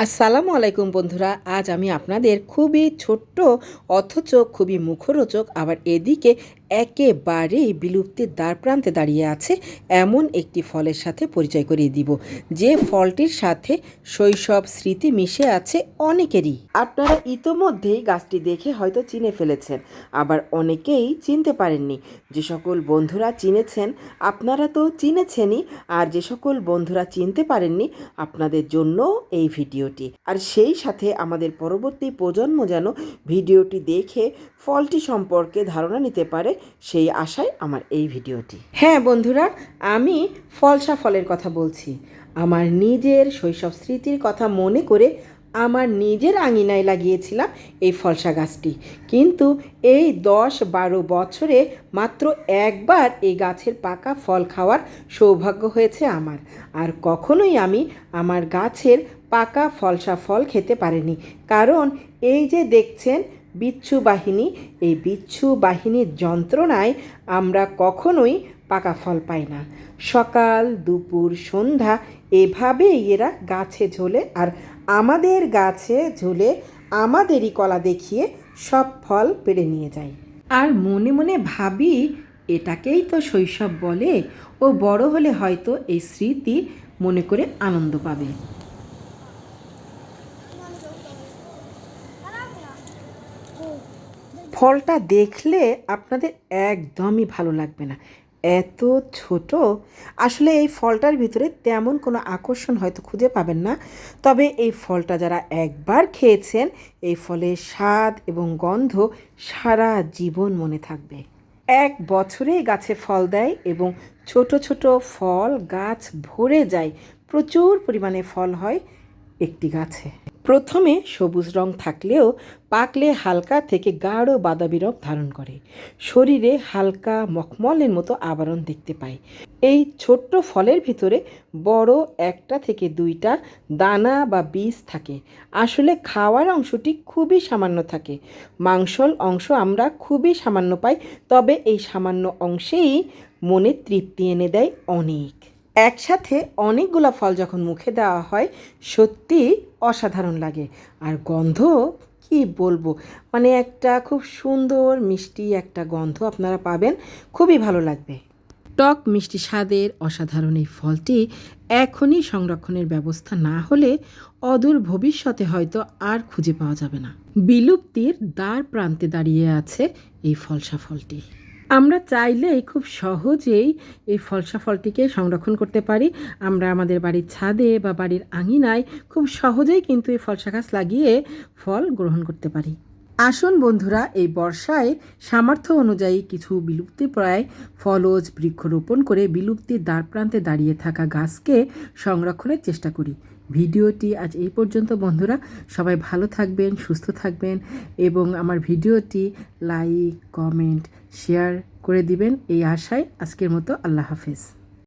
আসসালামু আলাইকুম বন্ধুরা আজ আমি আপনাদের খুবই ছোট্ট অথচ খুবই মুখরোচক আবার এদিকে একেবারেই বিলুপ্তির দ্বার প্রান্তে দাঁড়িয়ে আছে এমন একটি ফলের সাথে পরিচয় করিয়ে দিব। যে ফলটির সাথে শৈশব স্মৃতি মিশে আছে অনেকেরই। আপনারা ইতোমধ্যেই গাছটি দেখে হয়তো চিনে ফেলেছেন, আবার অনেকেই চিনতে পারেননি। যে সকল বন্ধুরা চিনেছেন, আপনারা তো চিনেছেনই, আর যে সকল বন্ধুরা চিনতে পারেননি, আপনাদের জন্য এই ভিডিওটি। আর সেই সাথে আমাদের পরবর্তী প্রজন্ম যেন ভিডিওটি দেখে ফলটি সম্পর্কে ধারণা নিতে পারে সেই আশায় আমার এই ভিডিওটি। হ্যাঁ বন্ধুরা, আমি ফলসা ফলের কথা বলছি। আমার নিজের শৈশব স্মৃতির কথা মনে করে আমার নিজের আঙিনায় লাগিয়েছিলাম এই ফলসা গাছটি। কিন্তু এই দশ বারো বছরে মাত্র একবার এই গাছের পাকা ফল খাওয়ার সৌভাগ্য হয়েছে আমার। আর কখনোই আমি আমার গাছের পাকা ফলসা ফল খেতে পারিনি। কারণ এই যে দেখছেন বিচ্ছু বাহিনী, এই বিচ্ছু বাহিনীর যন্ত্রণায় আমরা কখনোই পাকা ফল পাই না। সকাল, দুপুর, সন্ধ্যা, এভাবেই এরা গাছে ঝোলে আর আমাদের গাছে ঝোলে আমাদেরই কলা দেখিয়ে সব ফল পেড়ে নিয়ে যায়। আর মনে মনে ভাবি, এটাকেই তো শৈশব বলে, ও বড় হলে হয়তো এই স্মৃতি মনে করে আনন্দ পাবে। ফলটা দেখলে আপনাদের একদমই ভালো লাগবে না। এত ছোট। আসলে এই ফলটার ভিতরে তেমন কোনো আকর্ষণ হয়তো খুঁজে পাবেন না। তবে এই ফলটা যারা একবার খেয়েছেন, এই ফলের স্বাদ এবং গন্ধ সারা জীবন মনে থাকবে। এক বছরেই গাছে ফল দেয় এবং ছোট ছোট ফল গাছ ভরে যায়। প্রচুর পরিমাণে ফল হয় একটি গাছে। প্রথমে সবুজ রং থাকলেও পাকলে হালকা থেকে গাঢ় বাদামি রং ধারণ করে। শরীরে হালকা মখমলের মতো আবরণ দেখতে পাই এই ছোট্ট ফলের ভিতরে বড় একটা থেকে দুইটা দানা বা বীজ থাকে। আসলে খাওয়ার অংশটি খুবই সামান্য থাকে। মাংসল অংশ আমরা খুবই সামান্য পাই, তবে এই সামান্য অংশেই মনে তৃপ্তি এনে দেয় অনেক। একসাথে অনেকগুলো ফল যখন মুখে দেওয়া হয় সত্যি অসাধারণ লাগে। আর গন্ধ কি বলব মানে একটা খুব সুন্দর মিষ্টি একটা গন্ধ আপনারা পাবেন, খুবই ভালো লাগবে। টক মিষ্টি স্বাদের অসাধারণ এই ফলটি এখনই সংরক্ষণের ব্যবস্থা না হলে অদূর ভবিষ্যতে হয়তো আর খুঁজে পাওয়া যাবে না। বিলুপ্তির দ্বার প্রান্তে দাঁড়িয়ে আছে এই ফলসা ফলটি আমরা চাইলেই খুব সহজেই এই ফলসা ফলটিকে সংরক্ষণ করতে পারি। আমরা আমাদের বাড়ির ছাদে বা বাড়ির আঙিনায় খুব সহজেই কিন্তু এই ফলসা গাছ লাগিয়ে ফল গ্রহণ করতে পারি। আসুন বন্ধুরা, এই বর্ষায় সামর্থ্য অনুযায়ী কিছু বিলুপ্তিপ্রায় ফলজ বৃক্ষরোপণ করে বিলুপ্তির দ্বার প্রান্তে দাঁড়িয়ে থাকা গাছকে সংরক্ষণের চেষ্টা করি। ভিডিওটি আজ এই পর্যন্ত বন্ধুরা, সবাই ভালো থাকবেন, সুস্থ থাকবেন এবং আমার ভিডিওটি লাইক, কমেন্ট, শেয়ার করে দিবেন। এই আশায় আজকের মতো আল্লাহ হাফেজ।